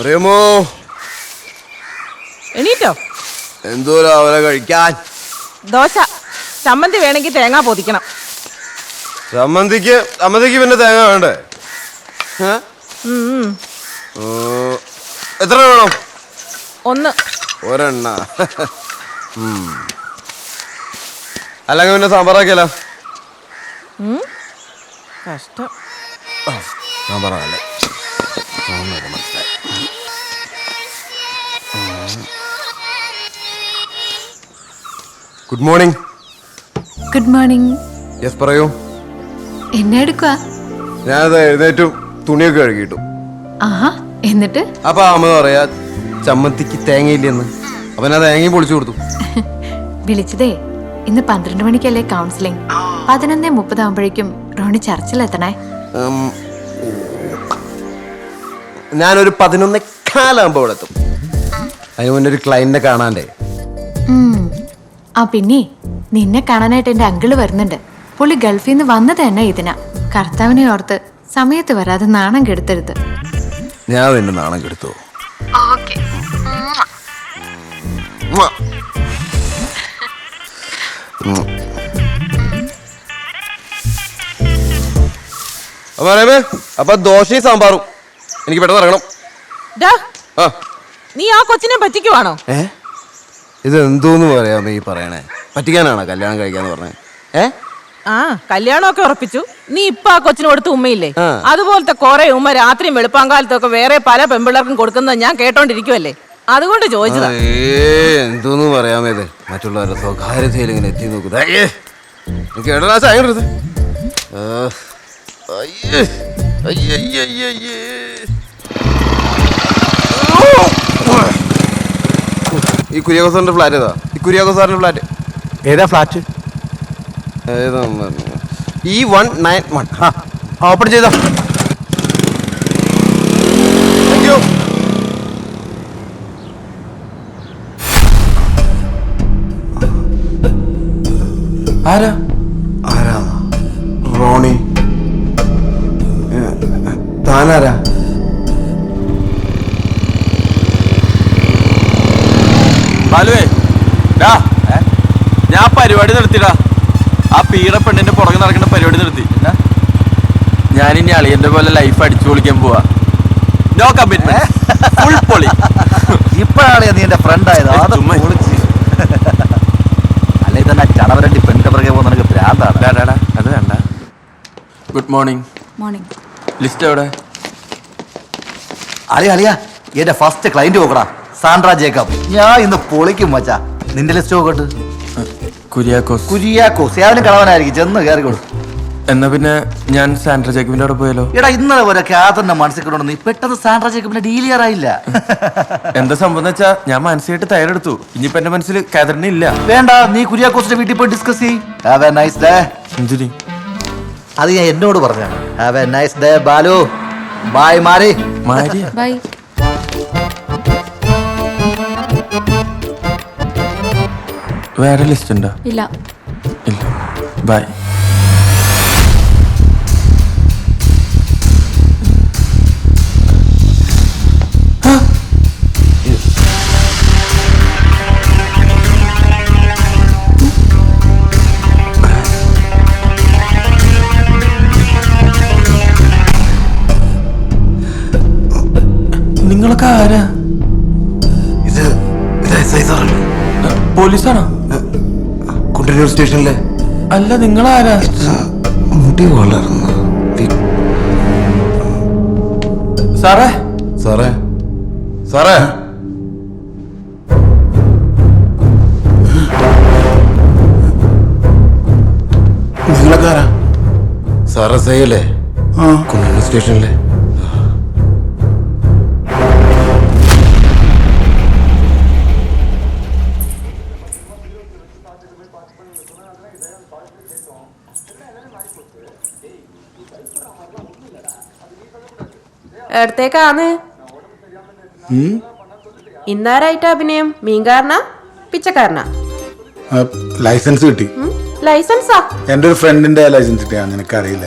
അറിയാമോ എണീറ്റോ? എന്തോ അവരെ കഴിക്കാൻ? ദോശ. ചമ്മന്തി വേണമെങ്കിൽ തേങ്ങ പൊതിക്കണം. ചമ്മന്തിക്ക് ചമ്മന്തിക്ക് പിന്നെ തേങ്ങ വേണ്ടേ? ഏ? ഉം, ഉം. ഓ, എത്ര വേണം? ഒന്ന്. ഒരെണ്ണ. ഉം. അല്ലെങ്കിൽ പിന്നെ സാമ്പാറാക്കിയല്ലോ? കഷ്ടം. സാമ്പാറല്ലേ good morning good morning yes പറയൂ. എന്നെ എടുക്കുക ഞാനത് എഴുന്നേറ്റും തുണിയൊക്കെ കഴുകിയിട്ടു. ആഹാ എന്നിട്ട്? അപ്പൊ അമ്മ പറയാ ചമ്മന്തിക്ക് തേങ്ങയില്ലെന്ന്. അപ്പൊ ഞാൻ തേങ്ങയും പൊളിച്ചു കൊടുത്തു. വിളിച്ചതേ ഇന്ന് പന്ത്രണ്ട് മണിക്കല്ലേ കൗൺസിലിംഗ് പതിനൊന്നേ മുപ്പതാകുമ്പോഴേക്കും റോണി ചർച്ചിലെത്തണേ. എത്തണേ ഞാനൊരു പതിനൊന്നേ കാലാകുമ്പോ ഇവിടെ എത്തും അതിന് മുന്നേ ഒരു ക്ലയന്റിനെ കാണാണ്ടേ ഉം. ആ പിന്നെ നിന്നെ കാണാനായിട്ട് എന്റെ അങ്കിൾ വരുന്നുണ്ട്. പുള്ളി ഗൾഫിൽ നിന്ന് വന്നത് തന്നെ ഇതിനാ. കർത്താവിനെ ഓർത്ത് സമയത്ത് വരാതെ നാണം കെടുത്തരുത്. ഞാൻ നിന്നെ നാണം കെടുത്തു? അപ്പൊ അറിയാമേ അപ്പൊ ദോശയും സാമ്പാറും. എനിക്ക് പെട്ടെന്ന് ഇറങ്ങണം. ആ. നീ ആ കൊച്ചിനെ പറ്റിക്കുവാണോ? ഏ? ഇത് എന്തോന്ന് പറയാമേ ഈ പറയണേ? പറ്റിക്കാനാണോ കല്യാണം കഴിക്കാന്ന് പറഞ്ഞേ? ഏ? ആ കല്യാണമൊക്കെ ഉറപ്പിച്ചു. നീ ഇപ്പൊ ആ കൊച്ചിന് കൊടുത്ത ഉമ്മയില്ലേ? അതുപോലത്തെ കുറെ ഉമ്മ രാത്രിയും വെളുപ്പാങ്കാലത്തൊക്കെ വേറെ പല പെമ്പിള്ളേർക്കും കൊടുക്കുന്നത് ഞാൻ കേട്ടോണ്ടിരിക്കുവല്ലേ? അതുകൊണ്ട് ചോദിച്ചതാ. എന്തോന്ന് പറയാമേ ഇത്? മറ്റുള്ളവരുടെ സ്വകാര്യതയിൽ ഇങ്ങനെ എത്തി നോക്കുന്നത് എനിക്ക് അയ്യേ അയ്യേ അയ്യേ അയ്യേ. ഈ കുര്യാക്കോ സാറിന്റെ ഫ്ലാറ്റ് ഏതാ? ഈ കുര്യാക്കോ സാറിന്റെ ഫ്ലാറ്റ് ഏതാ ഫ്ലാറ്റ് ഏതാ ഈ വൺ നയൻ വൺ ആ ഓപ്പൺ ചെയ്തോ. പരിപാടി നിർത്തിടാ ആ പീറ പെണ്ണിന്റെ പുറകെ നടക്കുന്ന പരിപാടി നിർത്തി ഞാൻ ഇനി അളിയന്റെ പോലെ ലൈഫ് അടിച്ചു പൊളിക്കാൻ പോവാ. നോ കമ്മിറ്റ്മെന്റ് ഫുൾ പൊളി ഇപ്പോഴാണ് നീ എന്റെ ഫ്രണ്ട് ആയത്. അല്ലെ തന്നെ ചടവരണ്ടി പെണ്ണിന്റെ പുറകെ പോകുന്ന നിനക്ക് ഭ്രാന്താണ്. അത് വേണ്ട. ഗുഡ് മോർണിംഗ് മോർണിംഗ് ലിസ്റ്റ് എവിടെ? അളിയ അളിയ. എന്റെ ഫസ്റ്റ് ക്ലൈന്റ് നോക്കടാ സാൻഡ്ര ജേക്കബ്. ഞാൻ ഇന്ന് പൊളിക്കും മച്ചാ. നിന്റെ ലിസ്റ്റ് നോക്കട്ട് കുര്യാക്കോസ്. കുര്യാക്കോസ്. ഏവനും കളവനായിരിക്കും. ചെന്ന് കയറിക്കോളൂ എന്നാ പിന്നെ ഞാൻ സാൻഡ്ര ജേക്കബിന്റെ അവിടെ പോയാലോ? എടാ ഇന്നലെ വരെ കാതറിന്റെ മനസ്സിൽ കൊണ്ടു നീ പെട്ടെന്ന് സാൻഡ്ര ജേക്കബിന്റെ ഡീൽ ചെയ്യാറായില്ല. എന്താ സംഭവം എന്ന് വെച്ചാ ഞാൻ മനസ്സിലായിട്ട് തയ്യാറെടുത്തു. ഇനിയിപ്പോ എന്റെ മനസ്സിൽ കാതറിന് ഇല്ല. വേണ്ട നീ കുര്യാക്കോസിന്റെ വീട്ടിൽ പോയി ഡിസ്കസ് ചെയ്യ്. ഹാവ് എ നൈസ് ഡേ എന്തിനി അത് ഞാൻ എന്നോട് പറഞ്ഞാണ് have a nice day Balu. Bye മാറി മാരി. ബൈ വേറെ ലിസ്റ്റ് ഉണ്ടോ? ഇല്ല. ഇല്ല. ബൈ നിങ്ങളൊക്കെ ആരാ? ഇത് ഇത് എസ് ഐ സാറല്ലേ? പോലീസാണോ? കുണ്ടന്നൂർ സ്റ്റേഷനിലെ? അല്ല നിങ്ങൾ ആരാ മുടി വളർന്നു സാറേ? സാറേ? സാറേ? നിങ്ങളൊക്കാരാ സാറേ സൈയല്ലേ കുണ്ടന്നൂർ സ്റ്റേഷനിലെ. എടുത്തേക്കാന്ന്. ഇന്നാരായിട്ട് അഭിനയം? മീൻകാരനാ? പിച്ചക്കാരനാ? ലൈസൻസ് കിട്ടി. ലൈസൻസാ? എന്റെ ഒരു ഫ്രണ്ടിന്റെ ലൈസൻസ് കിട്ടിയാ നിനക്കറിയില്ല.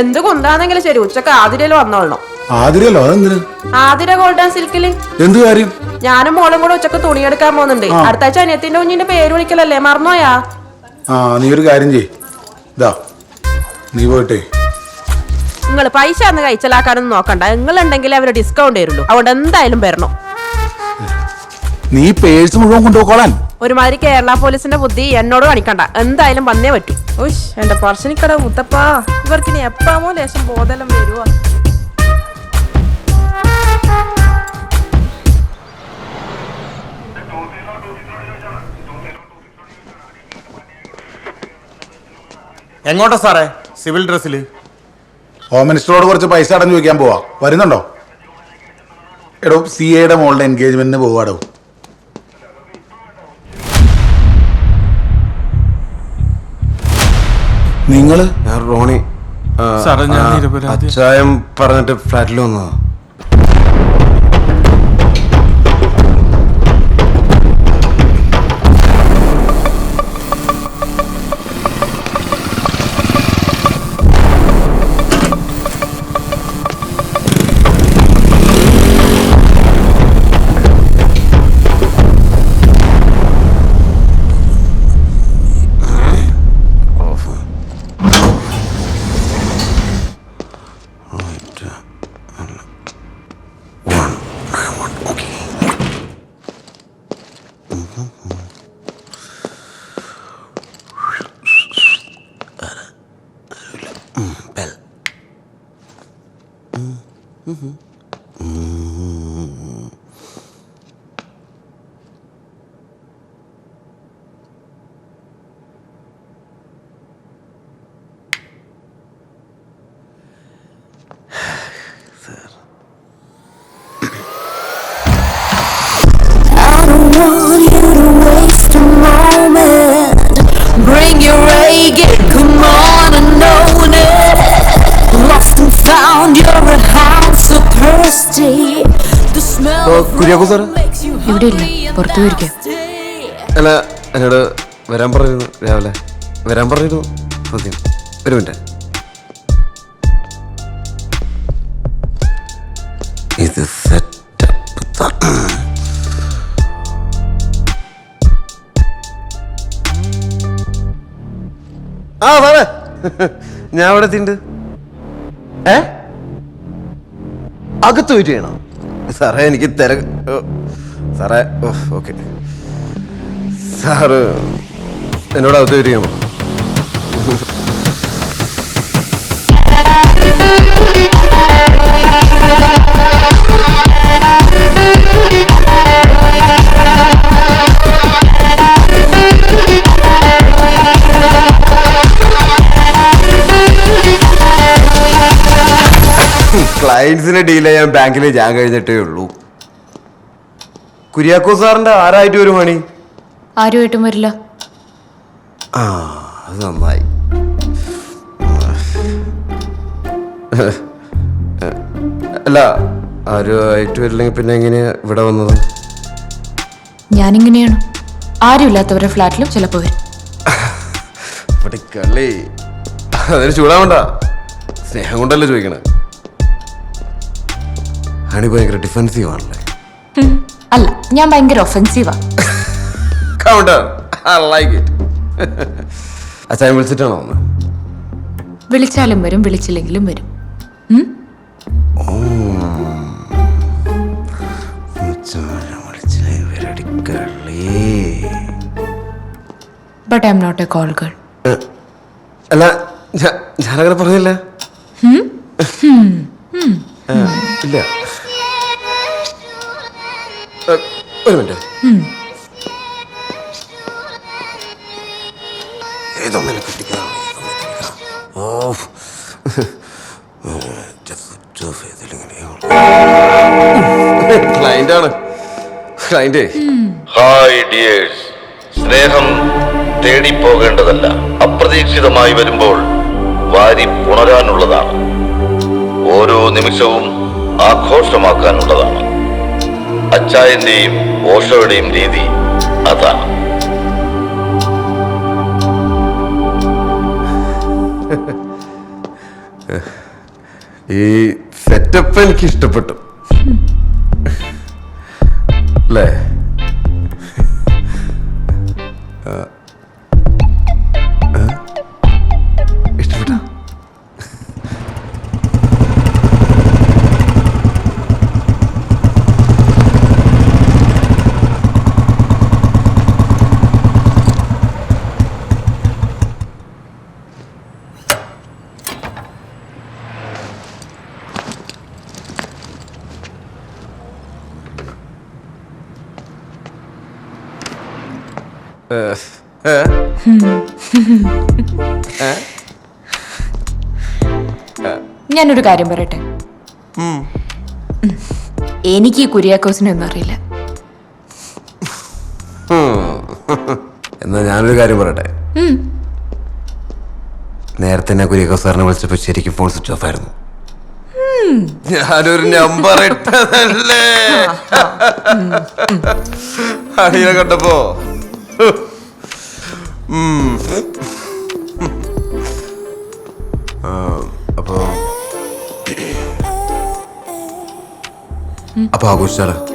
എന്ത് കൊണ്ടാണെങ്കിലും ശരി ഉച്ചയ്ക്ക് ആതിരയിൽ വന്നോളണം. ആതിരല്ലോ അതെന്തിന്? ആതിര ഗോൾഡൻ സിൽക്കിൽ എന്ത് കാര്യം? ഞാനും മോളും കൂടെ ഉച്ചയ്ക്ക് തുണിയെടുക്കാൻ പോകുന്നുണ്ട്. അടുത്ത ആഴ്ച അനിയത്തിന്റെ കുഞ്ഞിന്റെ പേര് വിളിക്കലല്ലേ? മറന്നോയാ ആ നീ ഒരു കാര്യം ചെയ് ഇതാ നീ പോയിട്ടേ. നിങ്ങൾ പൈസ അന്ന് കഴിച്ചലാക്കാനൊന്നും നോക്കണ്ട. നിങ്ങൾ ഉണ്ടെങ്കിൽ അവർ ഡിസ്കൗണ്ട് തരുള്ളൂ. അതുകൊണ്ട് എന്തായാലും വരണം. നീ പേഴ്സ് മുഴുവൻ കൊണ്ടുപോക്കോളാൻ ഒരുമാതിരി കേരള പോലീസിന്റെ ബുദ്ധി എന്നോട് കാണിക്കണ്ട. എന്തായാലും വന്നേ പറ്റൂ. ഉഷ് എന്റെ പറശ്ശിനിക്കട മുത്തപ്പാ. ഇവർക്കിനി എപ്പാമോ ലേശം ബോധലം വരുവോ. എങ്ങോട്ടാ സാറേ? സിവിൽ ഡ്രസ്സിൽ ഹോം മിനിസ്റ്ററോട് കുറച്ച് പൈസ അടഞ്ഞു ചോദിക്കാൻ പോവാ. വരുന്നുണ്ടോ? എടോ സി എയുടെ മോളുടെ എൻഗേജ്മെന്റിന് പോവാടോ നിങ്ങൾ? ഞാൻ റോണി. ആ, സാറേ, ഞാൻ ആ, നിരപരാധി. അച്ചായം പറഞ്ഞിട്ട് ഫ്ലാറ്റിൽ വന്നതാ. Mm-hmm. Mm. കുര്യാക്കോ സാറ്? ഇവിടെ ഇല്ല, പുറത്തു പോയിരിക്കാം. അല്ല എന്നോട് വരാൻ പറഞ്ഞിരുന്നു രാവിലെ. വരാൻ പറഞ്ഞിരുന്നു. സത്യം. ഒരു മിനിറ്റ്. ഇത് സെറ്റപ്പ് ആ സാറേ. ഞാൻ അവിടെ തിണ്ട് ഏ? അകത്ത് വെയിറ്റ് ചെയ്യണം? സാറേ എനിക്ക് തിര സാറേ ഓക്കെ. സാറ് എന്നോട് അകത്ത് ക്ലയൻസിനെ ഡീൽ ചെയ്യാൻ ബാങ്കിൽ ഞാൻ കഴിഞ്ഞിട്ടേ ഉള്ളൂ. കുര്യാക്കോ സാറിന്റെ ആരായിട്ട് ഒരു മണി ആരുമായിട്ടും വരില്ല. ആ അത് നന്നായി. അല്ല ആരുമായിട്ട് വരില്ലെങ്കിൽ പിന്നെ എങ്ങനെയാ ഇവിടെ വന്നത്? ഞാനിങ്ങനെയാണ്. ആരുമില്ലാത്തവരുടെ ഫ്ലാറ്റിലും ചിലപ്പോൾ വരും. പഠിക്കല്ലേ അതിന് ചൂടാവണ്ട. സ്നേഹം കൊണ്ടല്ലേ ചോദിക്കണേ. ഹണി ഭയങ്കര ഡിഫെൻസീവ് ആണല്ലേ? അല്ല ഞാൻ ഭയങ്കര ഒഫൻസീവാ അച്ഛൻ വിളിച്ചിട്ടാണോ ഒന്ന് വിളിച്ചാലും വരും വിളിച്ചില്ലെങ്കിലും വരും. But I'm not a call girl അല്ല ഞാനങ്ങനെ പറഞ്ഞില്ല. ഇല്ല. ഒരു മിനിറ്റ്. ഏതൊന്നിനെ കിട്ടിക്കണം ഓ ക്ലൈന്റ് ആണ്. ക്ലൈന്റ് ഹായ് ഡിയേഴ്സ് സ്നേഹം തേടി പോകേണ്ടതല്ല അപ്രതീക്ഷിതമായി വരുമ്പോൾ വാരി പുണരാനുള്ളതാണ്. ഓരോ നിമിഷവും ആഘോഷമാക്കാനുള്ളതാണ്. അച്ചായന്റെയും ഓഷോയുടെയും രീതി അതാണ്. ഈ സെറ്റപ്പ് എനിക്ക് ഇഷ്ടപ്പെട്ടു. അല്ലേ? ഞാനൊരു കാര്യം പറയട്ടെ? എനിക്ക് ഈ കുര്യാക്കോസിനെ ഒന്നും അറിയില്ല. എന്നാ ഞാനൊരു കാര്യം പറയട്ടെ? നേരത്തെ ഞാൻ കുര്യാക്കോസ് സാറിനെ വിളിച്ചപ്പോ ശരിക്കും ഫോൺ സ്വിച്ച് ഓഫ് ആയിരുന്നു. ഞാനൊരു നമ്പർ ഇട്ടതല്ലേ? അടിയെ കണ്ടപ്പോ. ഉം. അപ്പൊ ആഘോഷിച്ചാലോ?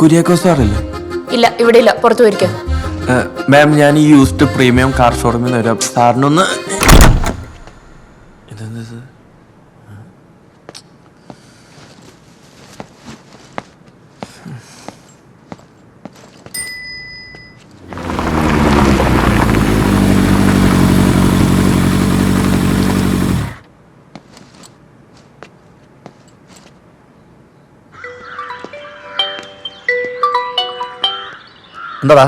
കുര്യാക്കോ സാറല്ലേ? ഇല്ല ഇവിടെ ഇല്ല. പുറത്തു പോയിരിക്കാം. മാം ഞാൻ ഈ യൂസ്ഡ് പ്രീമിയം കാർ ഷോറൂമിൽ നിന്ന് വരാം. സാറിനൊന്ന് എന്താടാ?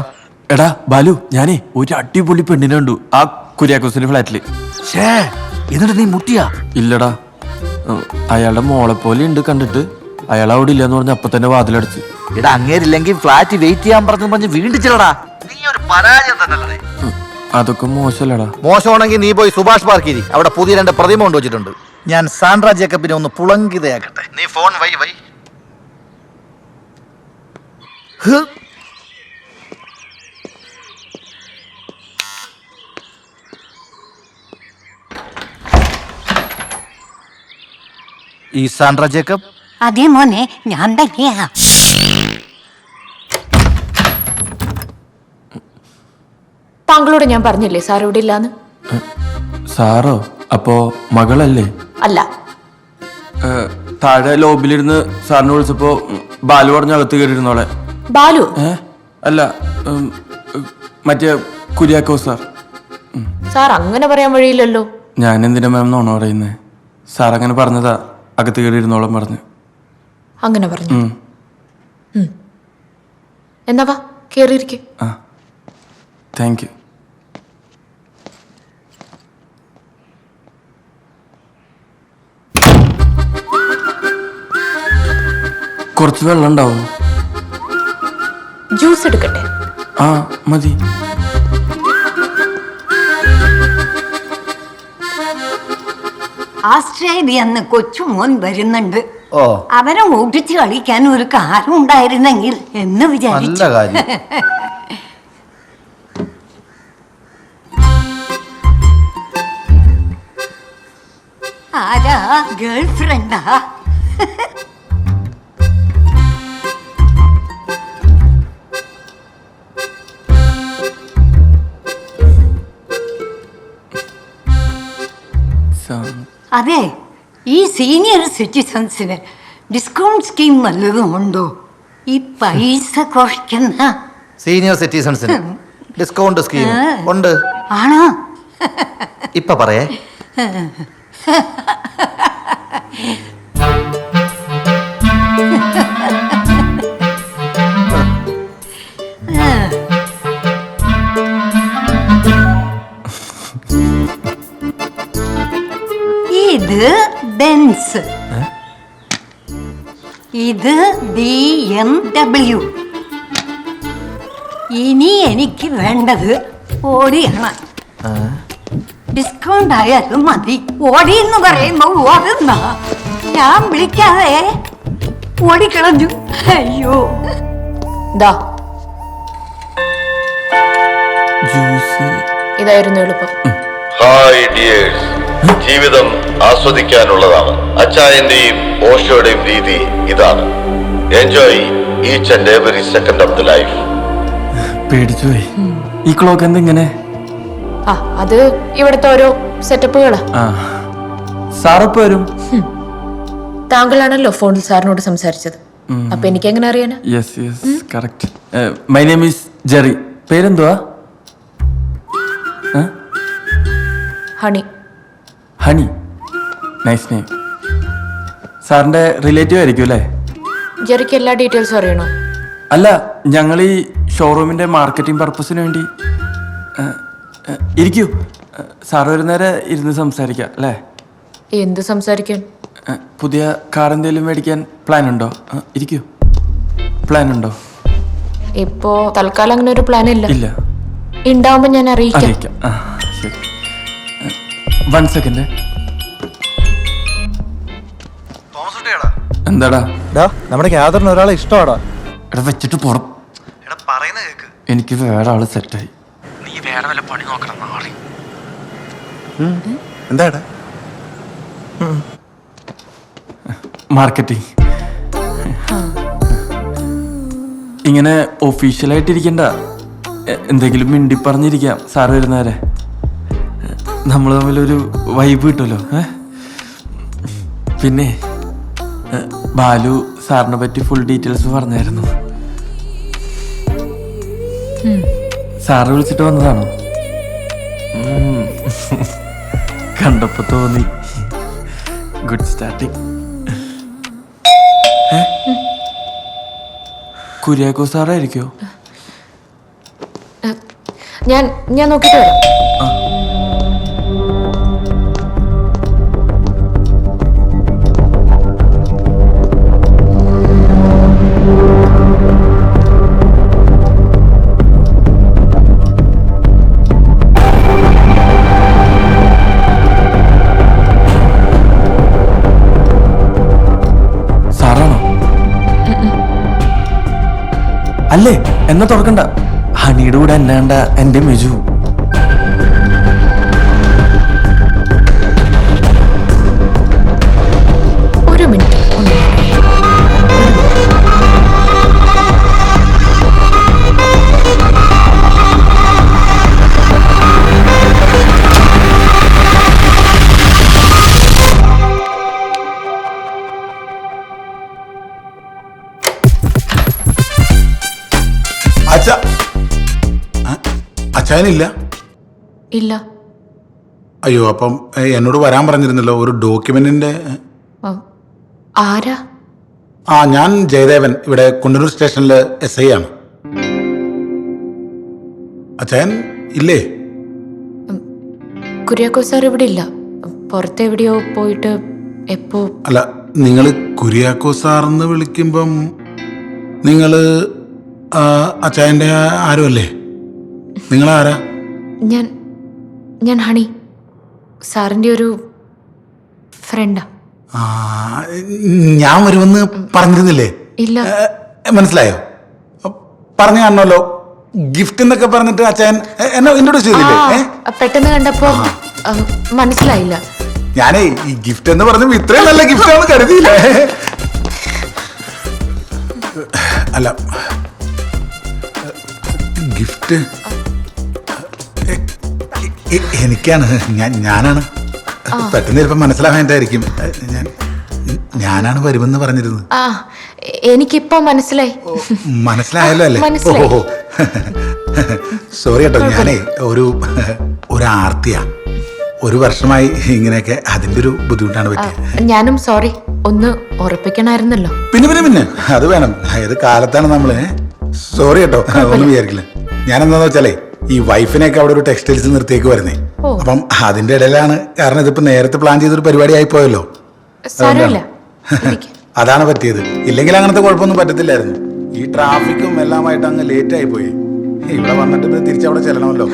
എടാ ബാലു ഞാനേ ഒരു അടിപൊളി പെണ്ണിനെ കണ്ടു. ആ കുര്യാക്കോസിന്റെ ഫ്ലാറ്റിൽ ഷേ എന്നിട്ട് നീ മുട്ടിയാ? ഇല്ലടാ. അയാളുടെ മോളെ പോലെ ഉണ്ട് കണ്ടിട്ട്. അയാൾ അവിടെ ഇല്ലെന്ന് പറഞ്ഞ അപ്പൊ തന്നെ വാതിലടച്ച്. എടാ അങ്ങേരില്ലെങ്കിൽ ഫ്ലാറ്റ് വെയിറ്റ് ചെയ്യാൻ പറഞ്ഞു പറഞ്ഞ് വീണ്ടിച്ചില്ലടാ നീ ഒരു പരാജയം തന്നെ അതൊക്കെ മോശമല്ലടാ. മോശമാണെങ്കിൽ നീ പോയി സുഭാഷ് പാർക്കിരി അവിടെ പുതിയ രണ്ട് പ്രതിമ കൊണ്ട് വെച്ചിട്ടുണ്ട്. ഞാൻ സാൻഡ്ര ജേക്കബിനെ ഒന്ന് പുളങ്കിതയാക്കട്ടെ. നീ ഫോൺ വൈ വൈ. ഈ സാൻഡ്ര ജേക്കബ് അതേ മോനെ ഞാൻ തന്നെയാ. താങ്കളോട് ഞാൻ പറഞ്ഞില്ലേ സാർ ഇവിടെ ഇല്ലാന്ന്? സാറോ അപ്പോ മകളല്ലേ? അല്ല. താഴെ ലോബിലിരുന്ന് സാറിനെ വിളിച്ചപ്പോ ബാലു പറഞ്ഞ അകത്ത് കയറിയിരുന്നോളെ ബാലു? ഏ അല്ല ഉം, ഉം, മറ്റേ കുര്യാക്കോ സാർ. സാർ അങ്ങനെ പറയാൻ വഴിയില്ലല്ലോ. ഞാൻ എന്തിനാ മാം നോണോ പറയുന്നേ? സാർ അങ്ങനെ പറഞ്ഞതാ. അകത്ത് കയറിയിരുന്നോളം പറഞ്ഞു. അങ്ങനെ പറഞ്ഞു. ഉം. എന്നാ വാ കേറിയിരിക്കെ. ആ. താങ്ക് യു കുറച്ച് വെള്ളം ഉണ്ടാവും. ജ്യൂസ് എടുക്കട്ടെ? ആ മതി. ആസ്ട്രേലിയന്ന് കൊച്ചുമോൻ വരുന്നുണ്ട്. ഓ. അവനെ ഓടിച്ച് കളിക്കാൻ ഒരു കാറുണ്ടായിരുന്നെങ്കിൽ എന്ന് വിചാരിച്ചു. നല്ല കാര്യം. ആരാ ഗേൾ ഫ്രണ്ടാ അതെ ഈ സീനിയർ സിറ്റിസൺസിന് ഡിസ്കൗണ്ട് സ്കീം വല്ലതും ഉണ്ടോ? ഈ പൈസ കുറയ്ക്കുന്ന സീനിയർ സിറ്റിസൺസിന് ഡിസ്കൗണ്ട് സ്കീം ഉണ്ട്. ആണോ? ഇപ്പൊ പറയേ. ഇത് ബെൻസ്. ഇത് ബി എം ഡബ്ല്യു. ഇനി എനിക്ക് വേണ്ടത് ഓടിയാണ് ഡിസ്കൗണ്ട് ആയാലും മതി. ഓടി എന്ന് പറയുമ്പോൾ ഓടുന്ന. ഞാൻ വിളിക്കാതെ ഓടിക്കളഞ്ഞു. അയ്യോ. ദാ. ജ്യൂസ്. ഇതായിരുന്നു എളുപ്പം. ഹായ് ഡിയേഴ്സ് ജീവിതം ആസ്വദിക്കാനുള്ളതാണ്. അച്ചായന്റെയും ഓഷോയുടെയും രീതി ഇതാണ്. Enjoy each and every second of the life പേടിച്ചു ഈ ക്ലോക്ക് എന്താ ഇങ്ങനെ? ആ അത് ഇവിടുത്തെ ഓരോ സെറ്റപ്പുകളാ ആ. സാറപ്പ് വരും താങ്കളാണല്ലോ ഫോണിൽ സാറിനോട് സംസാരിച്ചത്. അപ്പൊ എനിക്ക് എങ്ങനെ അറിയാനാ yes yes correct my name is Jerry പേരെന്തുവാ? ഹണി. ഹണി. നൈസ് നെയിം സാറിന്റെ റിലേറ്റീവ് ആയിരിക്കും അല്ലേ? ജെറിക്ക് എല്ലാ ഡീറ്റെയിൽസും അറിയണോ? അല്ല ഞങ്ങൾ ഈ ഷോറൂമിന്റെ മാർക്കറ്റിംഗ് പർപ്പസിന് വേണ്ടി. ഇരിക്കൂ. സാർ ഒരു നേരം ഇരുന്ന് സംസാരിക്കാം അല്ലേ? എന്ത് സംസാരിക്കാൻ? പുതിയ കാർ എന്തെങ്കിലും മേടിക്കാൻ പ്ലാൻ ഉണ്ടോ? ഇരിക്കൂ. പ്ലാൻ ഉണ്ടോ? ഇപ്പോ തൽക്കാലം അങ്ങനെ ഒരു പ്ലാൻ ഇല്ല. ഇല്ല. ഉണ്ടാവുമ്പോ ഞാൻ അറിയിക്കാം. അറിയിക്കാം. ആ ശരി. വൺ സെക്കൻഡ് എന്താടാ? നമ്മുടെ ഗ്യാദറിന് ഒരാളെ ഇഷ്ടമാടാ. എടാ വെച്ചിട്ട് പോണം. എനിക്ക് വേറെ ആൾ സെറ്റായി. നീ വേറെ വല്ല പണി നോക്കണം നാളെ. എന്താടാ? മാർക്കറ്റിംഗ്. ഇങ്ങനെ ഒഫീഷ്യലായിട്ടിരിക്കണ്ട എന്തെങ്കിലും മിണ്ടി പറഞ്ഞിരിക്കാം. സാറ് വരുന്നവരെ. നമ്മൾ തമ്മിലൊരു വൈബ് കിട്ടുമല്ലോ ഏ? പിന്നെ ബാലു സാറിനെ പറ്റി ഫുൾ ഡീറ്റെയിൽസ് പറഞ്ഞായിരുന്നു. സാറ് വിളിച്ചിട്ട് വന്നതാണോ? ഉം. കണ്ടപ്പോ തോന്നി. ഗുഡ് സ്റ്റാർട്ടിങ് കുര്യാക്കോ സാറായിരിക്കോ? ഞാൻ ഞാൻ നോക്കിട്ട് വരാം. എന്നാ തുറക്കണ്ട. ഹണിയുടെ കൂടെ അല്ലാണ്ട എന്റെ മെജു. അച്ചായനില്ല ഇല്ല. അയ്യോ അപ്പം എന്നോട് വരാൻ പറഞ്ഞിരുന്നല്ലോ ഒരു ഡോക്യുമെന്റിന്റെ ആരാ? ആ ഞാൻ ജയദേവൻ ഇവിടെ കുണ്ടന്നൂർ സ്റ്റേഷനിലെ എസ് ഐ ആണ്. അച്ചായൻ ഇല്ലേ? കുര്യാക്കോ സാർ ഇവിടെ ഇല്ല. പുറത്തെവിടെയോ പോയിട്ട് എപ്പോ അല്ല നിങ്ങൾ കുര്യാക്കോ സാറെന്ന് വിളിക്കുമ്പം നിങ്ങൾ അച്ചായന്റെ ആരുമല്ലേ നിങ്ങളാരാ? ഞാൻ ഞാൻ ഹണി. സാറിന്റെ ഒരു ഫ്രണ്ടാ. ഞാൻ വരുമെന്ന് പറഞ്ഞിരുന്നില്ലേ? ഇല്ല. മനസ്സിലായോ? പറഞ്ഞു കാണണമല്ലോ. ഗിഫ്റ്റ് എന്നൊക്കെ പറഞ്ഞിട്ട് അച്ഛൻ എന്നെ ഇൻട്രോഡ്യൂസ് ചെയ്തില്ലേ? പെട്ടെന്ന് കണ്ടപ്പോ മനസ്സിലായില്ല. ഞാനേ ഈ ഗിഫ്റ്റ് എന്ന് പറഞ്ഞ ഇത്രയും നല്ല ഗിഫ്റ്റ് ആണെന്ന് കരുതിയില്ലേ? അല്ല ഗിഫ്റ്റ് എനിക്കാണ്. ഞാൻ ഞാനാണ്. പെട്ടെന്ന് ചിലപ്പോൾ മനസ്സിലാവേണ്ടായിരിക്കും. ഞാൻ ഞാനാണ് വരുമെന്ന് പറഞ്ഞിരുന്നത്. ആ എനിക്കിപ്പോ മനസ്സിലായി. മനസ്സിലായല്ലോ അല്ലേ? ഓ സോറി കേട്ടോ ഞാനേ ഒരു ഒരു ആർത്തിയാ. ഒരു വർഷമായി ഇങ്ങനെയൊക്കെ അതിന്റെ ഒരു ബുദ്ധിമുട്ടാണ് പറ്റിയത് ഞാനും സോറി. ഒന്ന് ഉറപ്പിക്കണമായിരുന്നല്ലോ. പിന്നെ പിന്നെ പിന്നെ. അത് വേണം. ഏത് കാലത്താണ് നമ്മൾ? സോറി കേട്ടോ ഒന്നും വിചാരിക്കില്ല. ഞാൻ എന്താന്ന് വെച്ചാലേ ഈ വൈഫിനെയൊക്കെ അവിടെ ഒരു ടെക്സ്റ്റൈൽസ് നിർത്തിയേക്ക് വരുന്നേ. അപ്പം അതിന്റെ ഇടയിലാണ്. കാരണം ഇതിപ്പോ നേരത്തെ പ്ലാൻ ചെയ്തൊരു പരിപാടി ആയി പോയല്ലോ അതാണ് പറ്റിയത്. ഇല്ലെങ്കിൽ അങ്ങനത്തെ കുഴപ്പമൊന്നും പറ്റത്തില്ലായിരുന്നു. ഈ ട്രാഫിക്കും എല്ലാമായിട്ട് അങ്ങ് ലേറ്റ് ആയി പോയി ഇവിടെ വന്നിട്ട് തിരിച്ചവിടെ ചെല്ലണമല്ലോ.